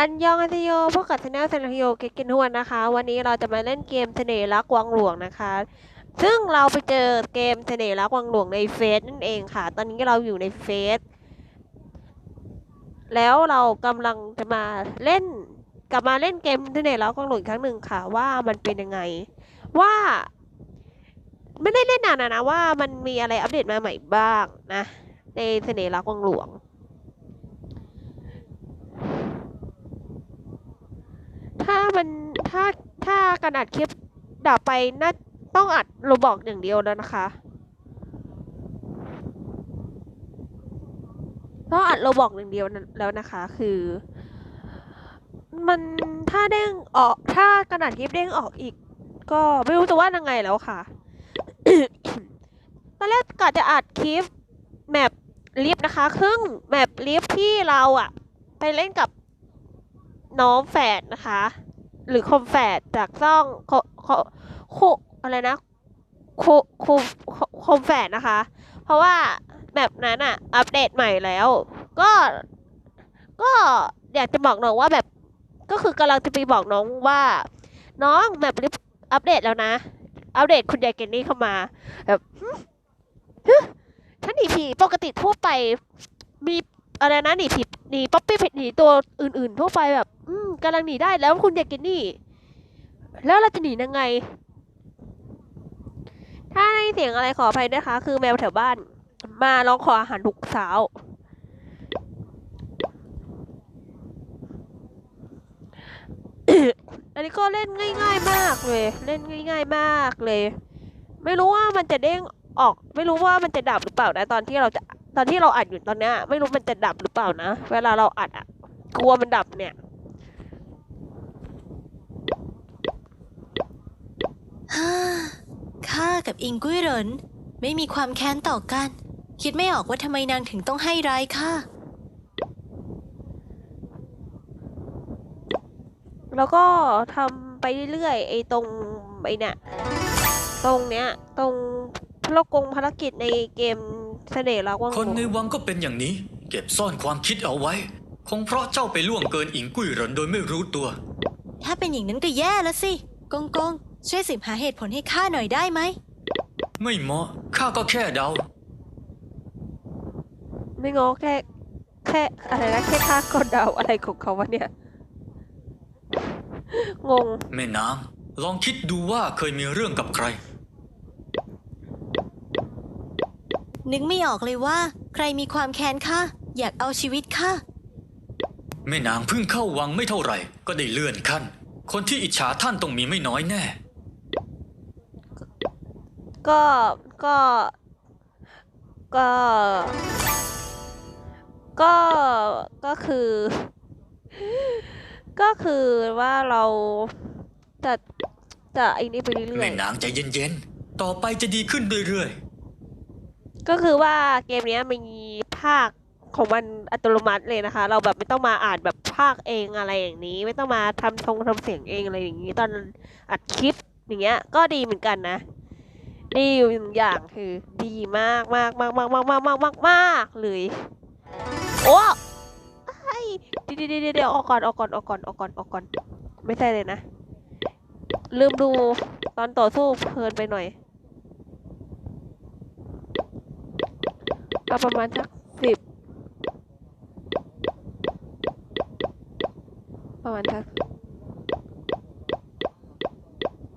อันยองอาเซโยพวกกับชาแนลเซนโยเกกินฮวนนะคะ วันนี้เราจะมาเล่นเกมเสน่ห์รักวังหลวงนะคะ ซึ่งเราไปเจอเกมเสน่ห์รักวังหลวงในเฟซนั่นเองค่ะ ตอนนี้เราอยู่ในเฟซแล้วเรากำลังจะมาเล่น กลับมาเล่นเกมเสน่ห์รักวังหลวงอีกครั้งหนึ่งค่ะ ว่ามันเป็นยังไง ว่า ไม่ได้เล่นนานนะนะว่ามันมีอะไรอัปเดตมาใหม่บ้างนะในเสน่ห์รักวังหลวง ถ้ามันถ้าถ้าการอัดคลิปดับไปน่าต้องอัดโรบอกอย่างเดียวแล้วนะคะ ต้องอัดโรบอกอย่างเดียวแล้วนะคะ คือ มันถ้าเด้งออกถ้าการอัดคลิปเด้งออกอีก ก็ไม่รู้จะว่ายังไงแล้วค่ะตอนแรกกะจะอัดคลิปแมปลิฟนะคะ ครึ่งแมปลิฟที่เราอะไปเล่นกับ น้องแฝดนะคะ หรือคอมแฝดจากซ่องโคโคอะไรนะโคโคคอมแฝดนะคะ เพราะว่าแบบนั้นอะอัปเดตใหม่แล้ว ก็ก็อยากจะบอกน้องว่าแบบก็คือกำลังจะไปบอกน้องว่า น้องแบบลิฟต์อัปเดตแล้วนะ อัปเดตคุณยายเกนนี่เข้ามาแบบหึหึฉันหนีผีปกติทั่วไปมี อะไรนะหนีผีหนีป๊อปปี้ผิดหนีตัวอื่นๆทั่วไปแบบ อืมกำลังหนีได้แล้วคุณยายเกนนี่ แล้วเราจะหนียังไง ถ้าได้เสียงอะไรขออภัยนะคะ คือแมวแถวบ้าน มาร้องขออาหารทุกเช้าอันนี้ก็เล่นง่าย ๆ มากเลย เล่นง่าย ๆ มากเลย ไม่รู้ว่ามันจะเด้งออก ไม่รู้ว่ามันจะดับหรือเปล่านะตอนที่เราจะ ตอนที่เราอัดอยู่ตอนเนี้ยไม่รู้มันจะดับหรือเปล่านะ เวลาเราอัดอะกลัวมันดับเนี่ย ฮ่าข้ากับอิงกุ้ยเหรินไม่มีความแค้นต่อกัน คิดไม่ออกว่าทำไมนางถึงต้องให้ร้ายข้า แล้วก็ทำไปเรื่อยๆไอ้ตรงไอ้เนี่ยตรงเนี้ย ตรงพลกงภารกิจในเกม เสน่ห์รักว่างคนในหลวงวังก็เป็นอย่างนี้ เก็บซ่อนความคิดเอาไว้ คงเพราะเจ้าไปล่วงเกินอิงกุ้ยเหรินโดยไม่รู้ตัว ถ้าเป็นอย่างนั้นก็แย่แล้วสิกงกงช่วยสืบหาเหตุผลให้ข้าหน่อยได้ไหม ไม่เหมาะข้าก็แค่เดา ไม่งอแค่แค่อะไรนะแค่ค่ากดเดาอะไรของเขาวะเนี่ย งง แม่นางลองคิดดูว่าเคยมีเรื่องกับใคร นึกไม่ออกเลยว่า ใครมีความแค้นข้าอยากเอาชีวิตข้าแม่นางเพิ่งเข้าวังไม่เท่าไหร่ ก็ได้เลื่อนขั้น คนที่อิจฉาท่านต้องมีไม่น้อยแน่ ก็ก็ ก็ ก็ก็คือ ก็คือว่าเราจะจะไอ้นี่ไปเรื่อแม่ยนางใจเย็นๆ ต่อไปจะดีขึ้นเรื่อยๆ ก็คือว่าเกมนี้ยมีภาคของมันอัตโนมัติเลยนะคะ เราแบบไม่ต้องมาอ่านแบบภาคเองอะไรอย่างนี้ ไม่ต้องมาทำทงทำเสียงเองอะไรอย่างนี้ ตอนอัดคลิปอย่างเงี้ย ก็ดีเหมือนกันนะดีอยู่อย่างคือดีมากมากมากมากมากมากมากมากมากเลยโอ้ไอ้เดี๋ยเดี๋ยวเดี๋ยวเดี๋ยวออกก่อนออกก่อนออกก่อนออกก่อนออกก่อน ไม่ใช่เลยนะ ลืมดูตอนต่อสู้เพลินไปหน่อย เอาประมาณสักสิบประมาณสัก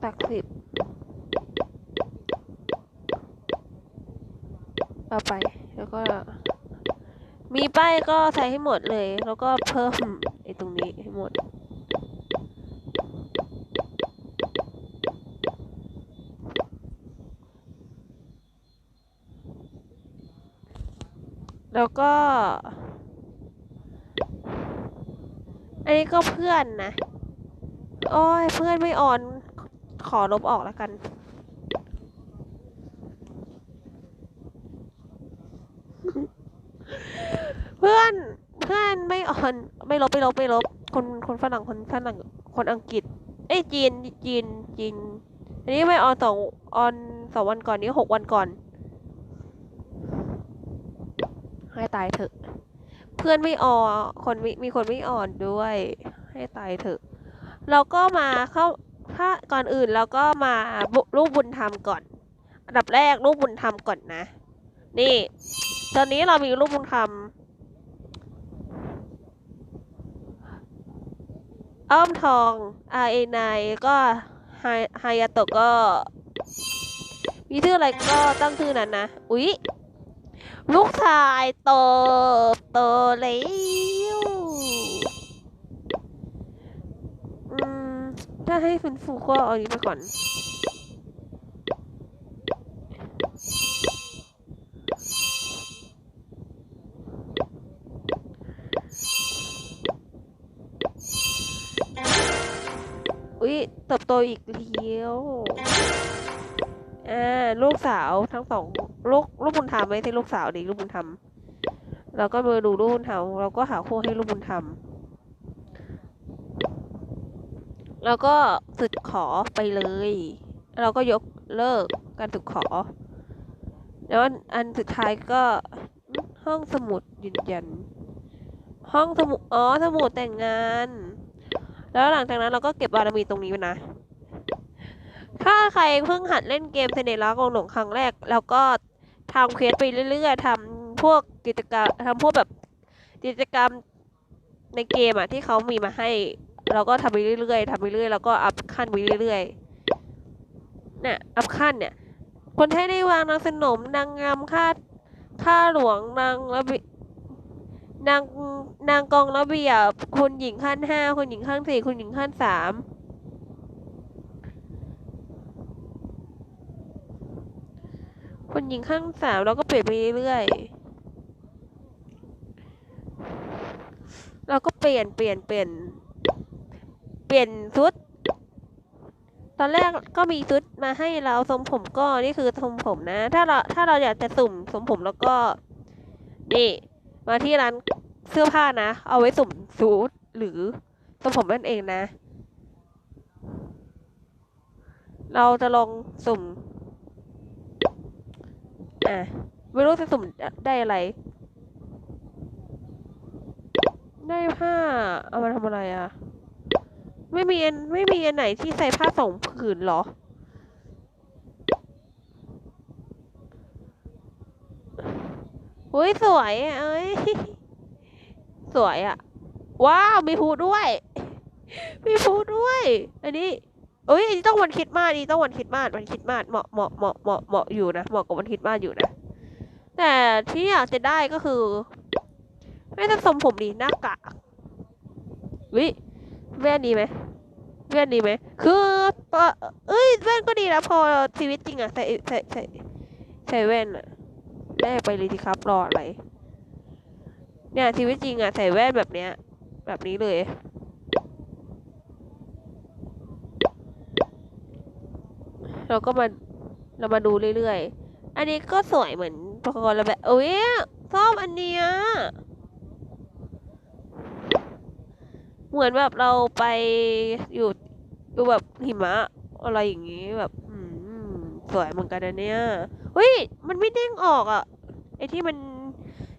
สักสิบเอาไปแล้วก็ มีป้ายก็ใส่ให้หมดเลย แล้วก็เพิ่มไอ้ตรงนี้ให้หมด แล้วก็ อันนี้ก็เพื่อนนะ โอ้ย เพื่อนไม่ออน ขอลบออกแล้วกัน เพื่อน เพื่อนไม่ออน ไม่ลบ ไม่ลบ ไม่ลบ คนคนฝรั่ง คนฝรั่ง คนอังกฤษ เอ้ยจีน จีน จีน อันนี้ไม่ออนสองออนสองวันก่อนนี้หกวันก่อน ให้ตายเถอะ เพื่อนไม่อ่อนคนมีมีคนไม่อ่อนด้วย ให้ตายเถอะ เราก็มาเข้าถ้าก่อนอื่นเราก็มาลูกบุญธรรมก่อน อันดับแรกลูกบุญธรรมก่อนนะ นี่ ตอนนี้เรามีลูกบุญธรรมอ้อมทอง R A 9ก็ไฮไฮยาโตะก็ มีชื่ออะไรก็ตั้งชื่อนั้นนะ อุ๊ย ลูกชายโตโตแล้วอืมถ้าให้ฟื้นฟูก็เอาอันนี้ไปก่อน อุ๊ยเติบโตอีกแล้ว อ่าลูกสาวทั้งสองลูกลูกบุญธรรมไม่ใช่ลูกสาวดิลูกบุญธรรมเราก็มาดูลูกบุญธรรมเราก็หาคู่ให้ลูกบุญธรรมแล้วก็สึกขอไปเลย เราก็ยกเลิกการสึกขอ แล้วอันสุดท้ายก็ห้องสมุดยืนยัน ห้องสมุดอ๋อสมุดแต่งงาน แล้วหลังจากนั้นเราก็เก็บบารมีตรงนี้ไว้นะ ถ้าใครเพิ่งหัดเล่นเกมเซเนรักลงหลงครั้งแรก แล้วก็ทำเควสไปเรื่อยๆทำพวกกิจกรรมทำพวกแบบกิจกรรมในเกมอะที่เขามีมาให้ เราก็ทำไปเรื่อยๆทำไปเรื่อยแล้วก็อัพขั้นไปเรื่อยๆเนี่ยอัพขั้นเนี่ย คนไทยได้วางนางสนมนางงามข้าข้าหลวงนางระเบินางนางกองระเบียบคุณหญิงขั้นห้าคุณหญิงขั้นสี่คุณหญิงขั้นสาม คุณหญิงขั้นสามเราก็เปลี่ยนไปเรื่อยๆเราก็เปลี่ยนเปลี่ยนเปลี่ยน เปลี่ยนชุด ตอนแรกก็มีชุดมาให้เราทรงผมก็นี่คือทรงผมนะ ถ้าเราถ้าเราอยากจะสุ่มทรงผมแล้วก็ นี่ มาที่ร้านเสื้อผ้านะ เอาไว้สุ่มสูทหรือทรงผมนั่นเองนะ เราจะลองสุ่ม อะไม่รู้จะสุ่มได้อะไร ได้ผ้า เอามาทำอะไรอะ ไม่มีอันไม่มีอันไหนที่ใส่ผ้าสองผืนหรอ อุ้ยสวยเอ้ย สวยอะว้าว มีพูด้วย มีพูด้วย อันนี้ เอ้ยอันนี้ต้องวันคิดมาสอันนี้ต้องวันคิดมาสวันคิดมาสเหมาะเหมาะเหมาะเหมาะเหมาะอยู่นะเหมาะกับวันคิดมาสอยู่นะแต่ที่อยากจะได้ก็คือ ไม่ต้องทรงผมดีหน้ากากวิแว่นดีไหมแว่นดีไหมคือเอ้ยแว่นก็ดีนะพอชีวิตจริงอะใส่ใส่ใส่ใส่แว่นอะแลกไปเลยสิครับรออะไรเนี่ยชีวิตจริงอะใส่แว่นแบบเนี้ย แบบนี้เลย เราก็มาเรามาดูเรื่อยๆ อันนี้ก็สวยเหมือนปกรณ์แบบโอ้ยชอบอันเนี้ยเหมือนแบบเราไปอยู่อยู่แบบหิมะ อะไรอย่างงี้แบบอืมสวยเหมือนกันนะเนี่ยเฮ้ย มันไม่เด้งออกอะ่ะ ไอที่มัน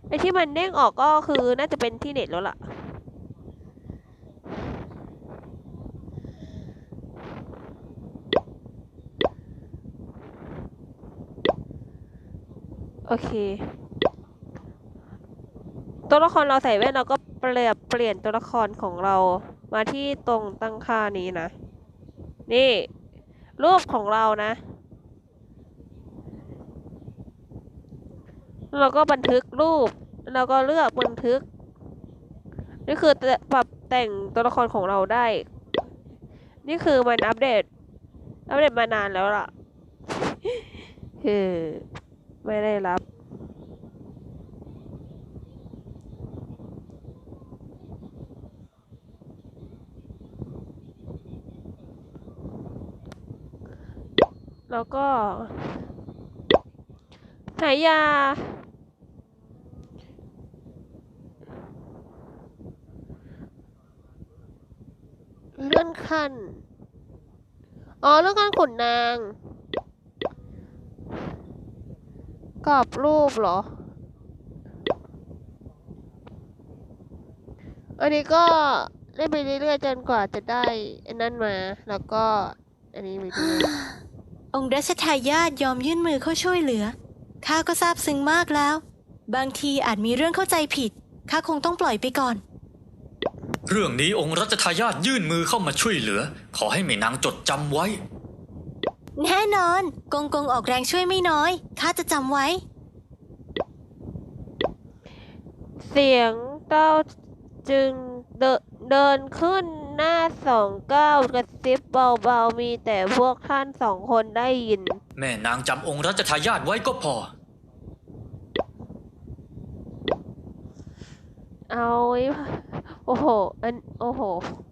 ไอที่มันเด้งออกก็คือน่าจะเป็นที่เน็ตแล้วล่ะ โอเค ตัวละครเราใส่แว่นเราก็เปลี่ยนเปลี่ยนตัวละครของเรามาที่ตรงตั้งค่านี้นะ นี่ รูปของเรานะ เราก็บันทึกรูป แล้วก็เลือกบันทึก นี่คือปรับแต่งตัวละครของเราได้ นี่คือมันอัปเดต อัปเดตมานานแล้วล่ะคือ ไม่ได้รับ แล้วก็หายาเลื่อนขั้น อ๋อเลื่อนขั้นขุนนาง กรอบรูปเหรอ อันนี้ก็เล่นไปเรื่อยๆจนกว่าจะได้ไอันนั้นมา แล้วก็อันนี้ไปด้วยองค์รัชทายาทยอมยื่นมือเข้าช่วยเหลือ ข้าก็ซาบซึ้งมากแล้ว บางทีอาจมีเรื่องเข้าใจผิด ข้าคงต้องปล่อยไปก่อน เรื่องนี้องค์รัชทายาทยื่นมือเข้ามาช่วยเหลือ ขอให้แม่นางจดจำไว้ แน่นอน กงกงออกแรงช่วยไม่น้อย ข้าจะจำไว้ เสียงเต้าจึงเดนเดินขึ้นหน้าสองเก้ากระซิบเบาๆมีแต่พวกท่านสองคนได้ยิน แม่นางจำองค์รัชทายาทไว้ก็พอ เอาไว้โอ้โห อัน โอ้โหหื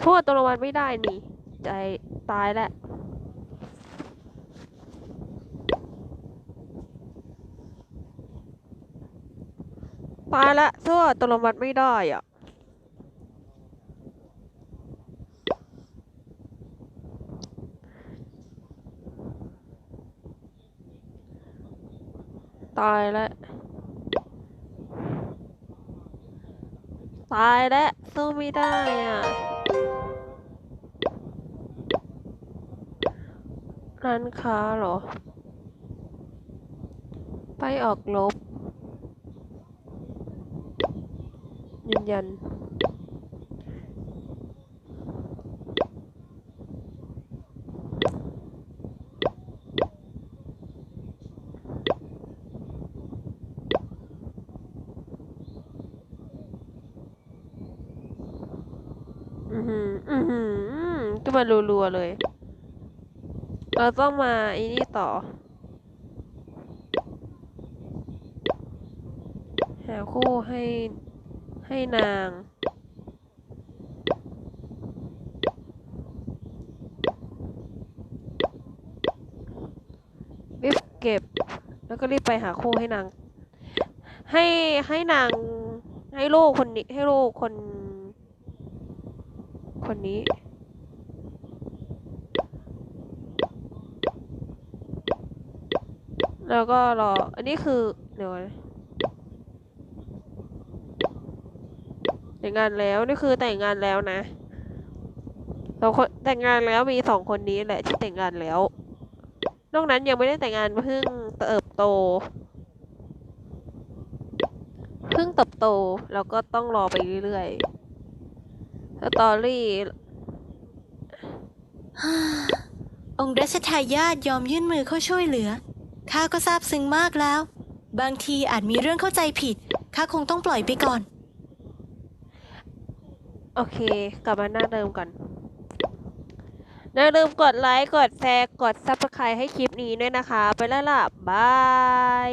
โทษตัวรางวัลไม่ได้นี่ ใจตายแล้วตายละโทษตัวรางวัลไม่ได้อะตายแล้วตายแล้วสู้ไม่ได้อะ ร้านค้าเหรอ ไปออกลบ ยืนยัน อือหือ อือหือก็มารัวๆเลย เราต้องมาไอ้นี่ต่อ หาคู่ให้ให้นาง รีบเก็บ แล้วก็รีบไปหาคู่ให้นาง ให้ให้นางให้ลูกคนนี้ให้ลูกคน คนนี้ แล้วก็รอ อันนี้คือเดี๋ยวแต่งงานแล้วนี่คือแต่งงานแล้วนะสองคนแต่งงานแล้วมีสองคนนี้แหละที่แต่งงานแล้ว นอกนั้นยังไม่ได้แต่งงานเพิ่งเติบโต เพิ่งเติบโตแล้วก็ต้องรอไปเรื่อยๆสตอรี่องค์รัชทายาทยอมยื่นมือเข้าช่วยเหลือ ข้าก็ซาบซึ้งมากแล้ว บางทีอาจมีเรื่องเข้าใจผิด ข้าคงต้องปล่อยไปก่อน โอเค กลับมาหน้าเดิมก่อนอย่าลืมกดไลค์ กดแชร์ กดซับสไครต์ให้คลิปนี้ด้วยนะคะ ไปแล้วล่ะ บาย